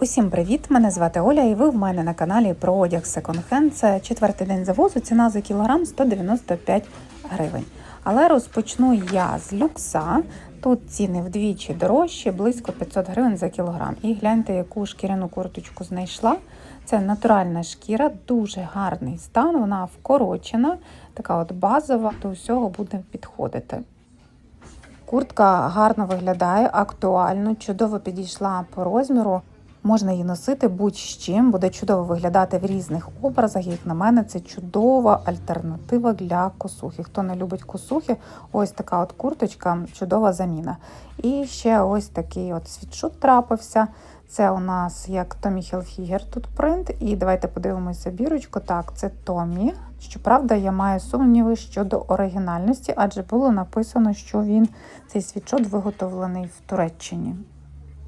Усім привіт! Мене звати Оля, і ви в мене на каналі про одяг Hand. Це четвертий день завозу. Ціна за кілограм 195 гривень. Але розпочну я з люкса. Тут ціни вдвічі дорожчі, близько 500 гривень за кілограм. І гляньте, яку шкіряну курточку знайшла. Це натуральна шкіра, дуже гарний стан. Вона вкорочена, така от базова, до всього буде підходити. Куртка гарно виглядає, актуально, чудово підійшла по розміру. Можна її носити будь-з чим, буде чудово виглядати в різних образах. Як на мене, це чудова альтернатива для косухи. Хто не любить косухи, ось така от курточка, чудова заміна. І ще ось такий от світшот трапився. Це у нас як Tommy Hilfiger тут принт. І давайте подивимося бірочку. Так, це Tommy. Щоправда, я маю сумніви щодо оригінальності, адже було написано, що він цей світшот виготовлений в Туреччині.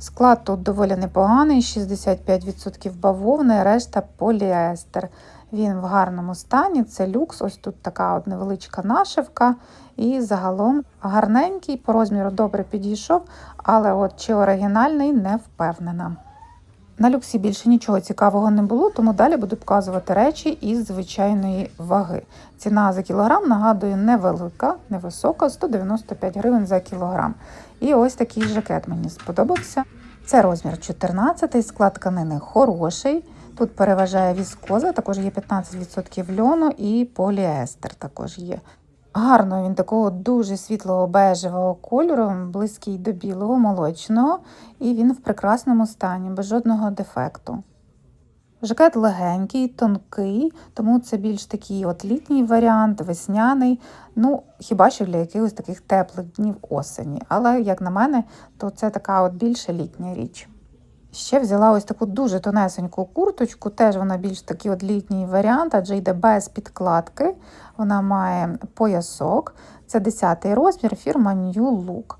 Склад тут доволі непоганий, 65% бавовни, решта поліестер. Він в гарному стані, це люкс, ось тут така от невеличка нашивка. І загалом гарненький, по розміру добре підійшов, але от чи оригінальний не впевнена. На люксі більше нічого цікавого не було, тому далі буду показувати речі із звичайної ваги. Ціна за кілограм, нагадую, невелика, невисока, 195 гривень за кілограм. І ось такий жакет мені сподобався. Це розмір 14, склад тканини хороший. Тут переважає віскоза, також є 15% льону і поліестер також є. Гарно він такого дуже світлого бежевого кольору, близький до білого, молочного, і він в прекрасному стані, без жодного дефекту. Жакет легенький, тонкий, тому це більш такий от літній варіант, весняний. Ну, хіба що для якихось таких теплих днів осені. Але, як на мене, то це така от більше літня річ. Ще взяла ось таку дуже тонесеньку курточку, теж вона більш такий от літній варіант, адже йде без підкладки. Вона має поясок. Це 10-й розмір, фірма New Look.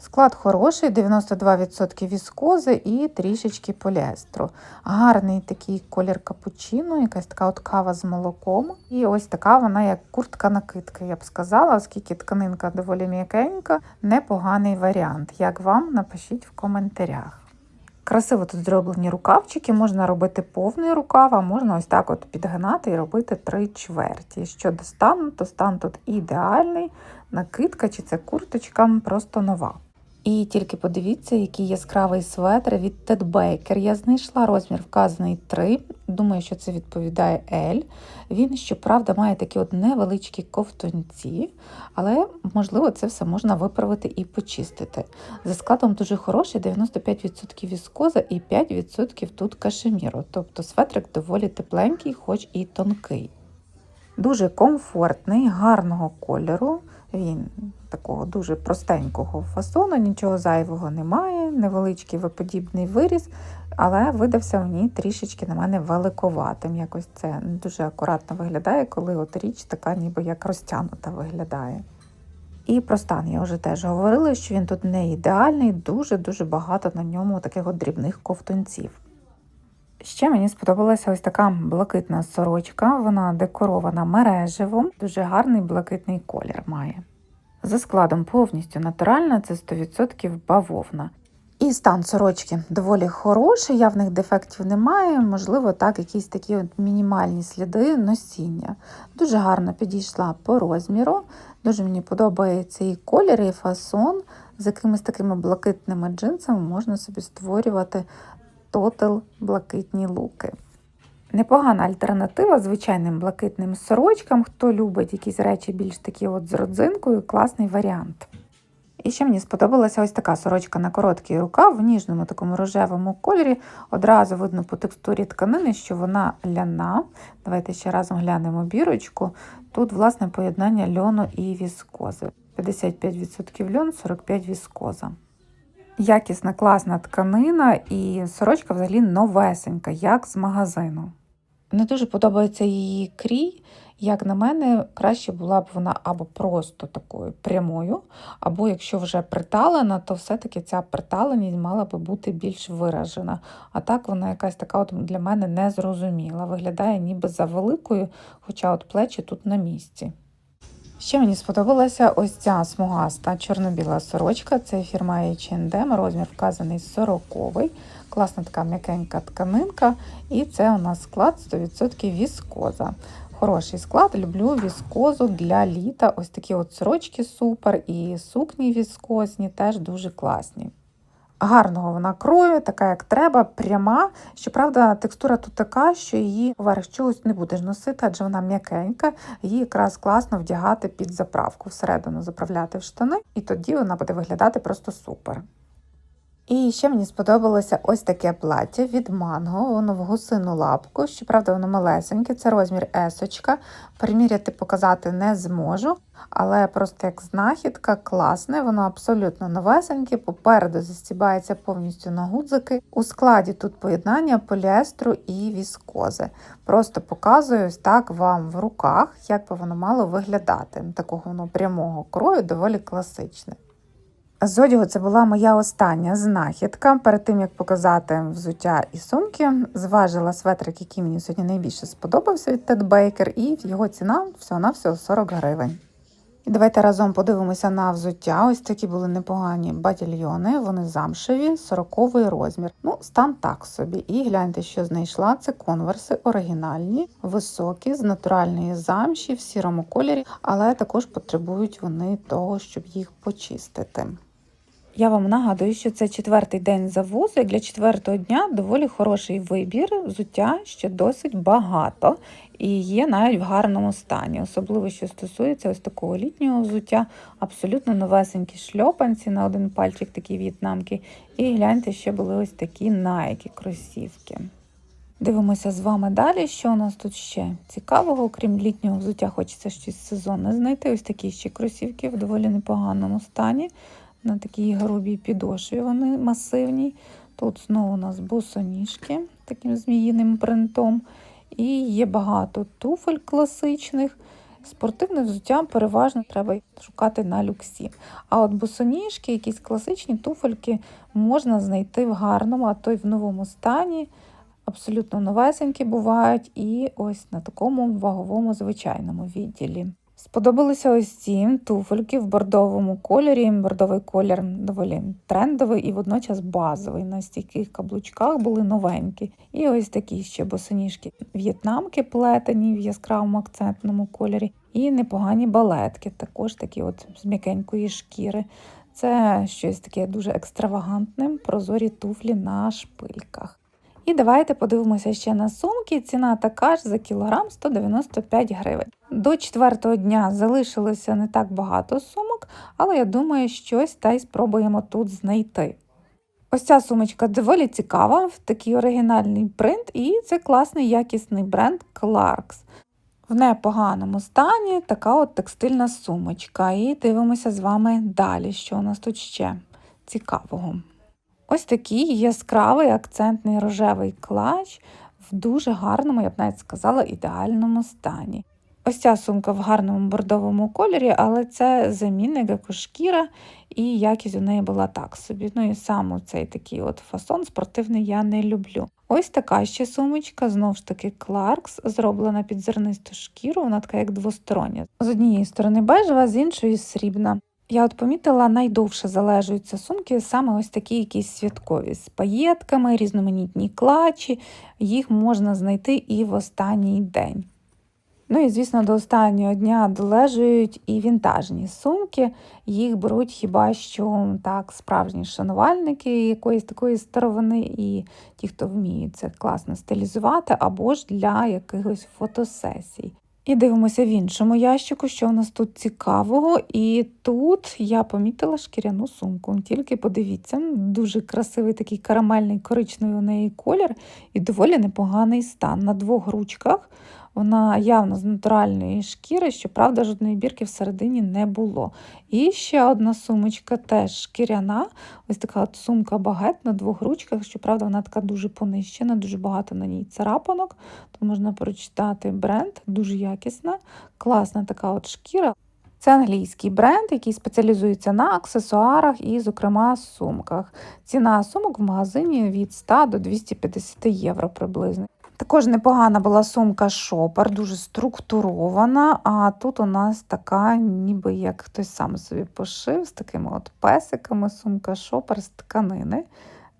Склад хороший, 92% віскози і трішечки поліестру. Гарний такий колір капучино, якась така от кава з молоком. І ось така вона, як куртка-накидка, я б сказала, оскільки тканинка доволі м'якенька, непоганий варіант. Як вам, напишіть в коментарях. Красиво тут зроблені рукавчики, можна робити повний рукав, а можна ось так от підгинати і робити три чверті. Щодо стану, то стан тут ідеальний, накидка чи це курточка просто нова. І тільки подивіться, який яскравий светр від Ted Baker. Я знайшла розмір вказаний 3. Думаю, що це відповідає L. Він, щоправда, має такі от невеличкі ковтунці, але, можливо, це все можна виправити і почистити. За складом дуже хороший, 95% віскоза і 5% тут кашеміру. Тобто светрик доволі тепленький, хоч і тонкий. Дуже комфортний, гарного кольору. Він такого дуже простенького фасону, нічого зайвого немає, невеличкий виподібний виріз, але видався мені трішечки на мене великоватим. Якось це не дуже акуратно виглядає, коли от річ така ніби як розтягнута виглядає. І про стан я вже теж говорила, що він тут не ідеальний, дуже-дуже багато на ньому таких от дрібних ковтунців. Ще мені сподобалася ось така блакитна сорочка, вона декорована мереживом, дуже гарний блакитний колір має. За складом повністю натуральна, це 100% бавовна. І стан сорочки доволі хороший, явних дефектів немає, можливо, так, якісь такі от мінімальні сліди носіння. Дуже гарно підійшла по розміру, дуже мені подобається і колір, і фасон. З якимись такими блакитними джинсами можна собі створювати тотал блакитні луки. Непогана альтернатива звичайним блакитним сорочкам. Хто любить якісь речі більш такі от з родзинкою, класний варіант. І ще мені сподобалася ось така сорочка на короткий рукав в ніжному такому рожевому кольорі. Одразу видно по текстурі тканини, що вона ляна. Давайте ще разом глянемо бірочку. Тут, власне, поєднання льону і віскози. 55% льон, 45% віскоза. Якісна, класна тканина, і сорочка взагалі новесенька, як з магазину. Не дуже подобається її крій. Як на мене, краще була б вона або просто такою прямою, або якщо вже приталена, то все-таки ця приталеність мала би бути більш виражена. А так вона якась така от для мене незрозуміла. Виглядає ніби за великою, хоча от плечі тут на місці. Ще мені сподобалася ось ця смугаста чорно-біла сорочка. Це фірма H&M, розмір вказаний 40 Класна така м'якенька тканинка. І це у нас склад 100% віскоза. Хороший склад, люблю віскозу для літа. Ось такі от сорочки супер, і сукні віскозні теж дуже класні. Гарного вона крою, така як треба, пряма. Щоправда, текстура тут така, що її поверх чогось не будеш носити, адже вона м'якенька, її якраз класно вдягати під заправку, всередину заправляти в штани, і тоді вона буде виглядати просто супер. І ще мені сподобалося ось таке плаття від манго, воно в гусину лапку. Щоправда, воно малесеньке, це розмір есочка. Приміряти показати не зможу, але просто як знахідка, класне, воно абсолютно новесеньке. Попереду застібається повністю на гудзики. У складі тут поєднання поліестру і віскози. Просто показую ось так вам в руках, як би воно мало виглядати. Такого воно прямого крою, доволі класичне. З одягу це була моя остання знахідка. Перед тим як показати взуття і сумки, зважила светрик, який мені сьогодні найбільше сподобався від Ted Baker, і його ціна всього-навсього 40 гривень. І давайте разом подивимося на взуття. Ось такі були непогані батальйони, вони замшеві, 40 розмір. Ну, стан так собі. І гляньте, що знайшла. Це конверси оригінальні, високі, з натуральної замші в сірому кольорі, але також потребують вони того, щоб їх почистити. Я вам нагадую, що це четвертий день завозу, і для четвертого дня доволі хороший вибір. Взуття ще досить багато і є навіть в гарному стані. Особливо, що стосується ось такого літнього взуття, абсолютно новесенькі шльопанці на один пальчик, такі в'єтнамки. І гляньте, ще були ось такі найки кросівки. Дивимося з вами далі, що у нас тут ще цікавого, окрім літнього взуття, хочеться щось сезонне знайти. Ось такі ще кросівки в доволі непоганому стані на такій грубій підошві. Вони масивні. Тут знову у нас босоніжки таким зміїним принтом. І є багато туфель класичних. Спортивне взуття переважно треба шукати на люксі. А от босоніжки, якісь класичні туфельки можна знайти в гарному, а то й в новому стані. Абсолютно новесенькі бувають, і ось на такому ваговому звичайному відділі. Сподобалися ось ці туфельки в бордовому кольорі. Бордовий колір доволі трендовий і водночас базовий. На стійких каблучках були новенькі. І ось такі ще босоніжки в'єтнамки плетені в яскравому акцентному кольорі, і непогані балетки, також такі от з м'якенької шкіри. Це щось таке дуже екстравагантне, прозорі туфлі на шпильках. І давайте подивимося ще на сумки. Ціна така ж за кілограм 195 гривень. До четвертого дня залишилося не так багато сумок, але я думаю, щось та й спробуємо тут знайти. Ось ця сумочка доволі цікава, в такий оригінальний принт, і це класний якісний бренд Clarks. В непоганому стані така от текстильна сумочка. І дивимося з вами далі, що у нас тут ще цікавого. Ось такий яскравий акцентний рожевий клач в дуже гарному, я б навіть сказала, ідеальному стані. Ось ця сумка в гарному бордовому кольорі, але це замінник екошкіра, і якість у неї була так собі. Ну і сам цей такий от фасон спортивний я не люблю. Ось така ще сумочка, знову ж таки, Clarks, зроблена під зернисту шкіру, вона така як двостороння. З однієї сторони бежева, з іншої срібна. Я от помітила, найдовше залежуються сумки саме ось такі якісь святкові з паєтками, різноманітні клачі. Їх можна знайти і в останній день. Ну і, звісно, до останнього дня долежують і вінтажні сумки. Їх беруть хіба що так справжні шанувальники якоїсь такої старовини, і ті, хто вміє це класно стилізувати, або ж для якихось фотосесій. І дивимося в іншому ящику, що у нас тут цікавого. І тут я помітила шкіряну сумку. Тільки подивіться, дуже красивий такий карамельний коричневий у неї колір і доволі непоганий стан. На двох ручках вона явно з натуральної шкіри, щоправда, жодної бірки всередині не було. І ще одна сумочка теж шкіряна. Ось така от сумка багет на двох ручках. Щоправда, вона така дуже понищена, дуже багато на ній царапанок. Тут можна прочитати бренд, дуже якісна, класна така от шкіра. Це англійський бренд, який спеціалізується на аксесуарах і, зокрема, сумках. Ціна сумок в магазині від 100 до 250 євро приблизно. Також непогана була сумка шопер, дуже структурована. А тут у нас така, ніби як хтось сам собі пошив з такими от песиками. Сумка шопер з тканини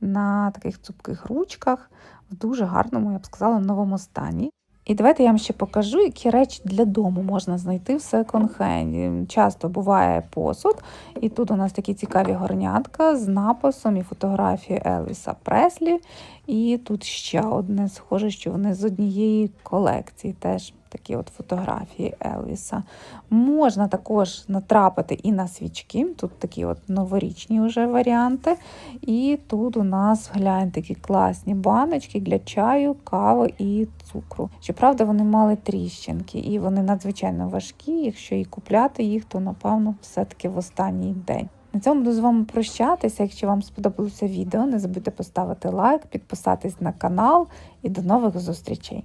на таких цупких ручках, в дуже гарному, я б сказала, новому стані. І давайте я вам ще покажу, які речі для дому можна знайти в секонд-хенді. Часто буває посуд, і тут у нас такі цікаві горнятка з написом і фотографією Елвіса Преслі. І тут ще одне схоже, що вони з однієї колекції, теж такі от фотографії Елвіса. Можна також натрапити і на свічки. Тут такі от новорічні вже варіанти. І тут у нас гляньте такі класні баночки для чаю, кави і цукру. Щоправда, вони мали тріщинки, і вони надзвичайно важкі. Якщо і купляти їх, то напевно все-таки в останній день. На цьому буду з вами прощатися. Якщо вам сподобалося відео, не забудьте поставити лайк, підписатись на канал і до нових зустрічей.